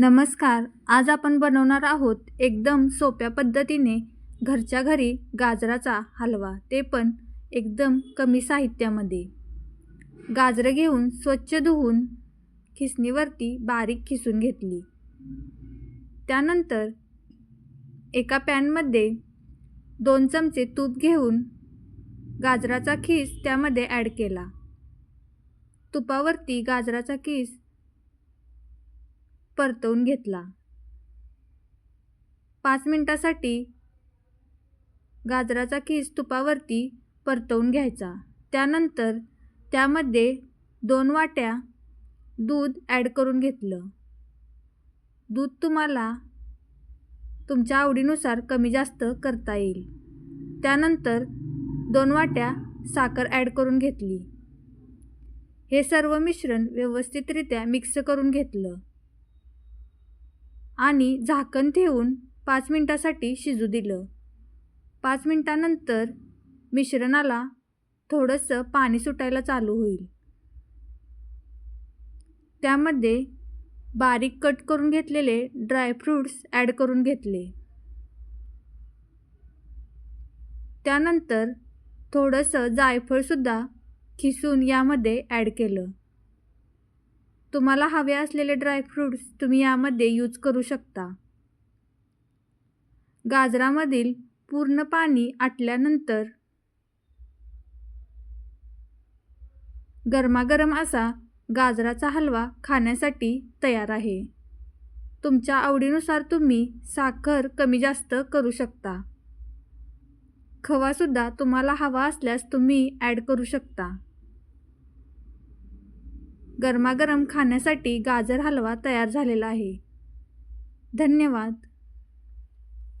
नमस्कार आज आपण बनवणार आहोत एकदम सोप्या पद्धतीने घरच्या घरी गाजराचा हलवा ते पण एकदम कमी साहित्यामध्ये. गाजरं घेऊन स्वच्छ धुवून खिसणीवरती बारीक खिसून घेतली. त्यानंतर एका पॅनमध्ये दोन चमचे तूप घेऊन गाजराचा खीस त्यामध्ये ॲड केला. तुपावरती गाजराचा खीस परतवून घेतला. पाच मिनटासाठी गाजराचा खीस तुपावरती परतवून घ्यायचा. त्यानंतर त्यामध्ये दोन वाट्या दूध ॲड करून घेतलं. दूध तुम्हाला तुमच्या आवडीनुसार कमी जास्त करता येईल. त्यानंतर दोन वाट्या साखर ॲड करून घेतली. हे सर्व मिश्रण व्यवस्थितरित्या मिक्स करून घेतलं. आणि झाकण ठेवून पाच मिनटासाठी शिजू दिलं. पाच मिनटानंतर मिश्रणाला थोडंसं पाणी सुटायला चालू होईल. त्यामध्ये बारीक कट करून घेतलेले ड्रायफ्रूट्स ॲड करून घेतले. त्यानंतर थोडंसं जायफळसुद्धा खिसून यामध्ये ॲड केलं. तुम्हाला हवे असलेले ड्रायफ्रूट्स तुम्ही यामध्ये यूज करू शकता. गाजरामधील पूर्ण पाणी आटल्यानंतर गरमागरम असा गाजराचा हलवा खाण्यासाठी तयार आहे. तुमच्या आवडीनुसार तुम्ही साखर कमी जास्त करू शकता. खवासुद्धा तुम्हाला हवा असल्यास तुम्ही ॲड करू शकता. गरमागरम खाण्यासाठी गाजर हलवा तयार झालेला आहे. धन्यवाद.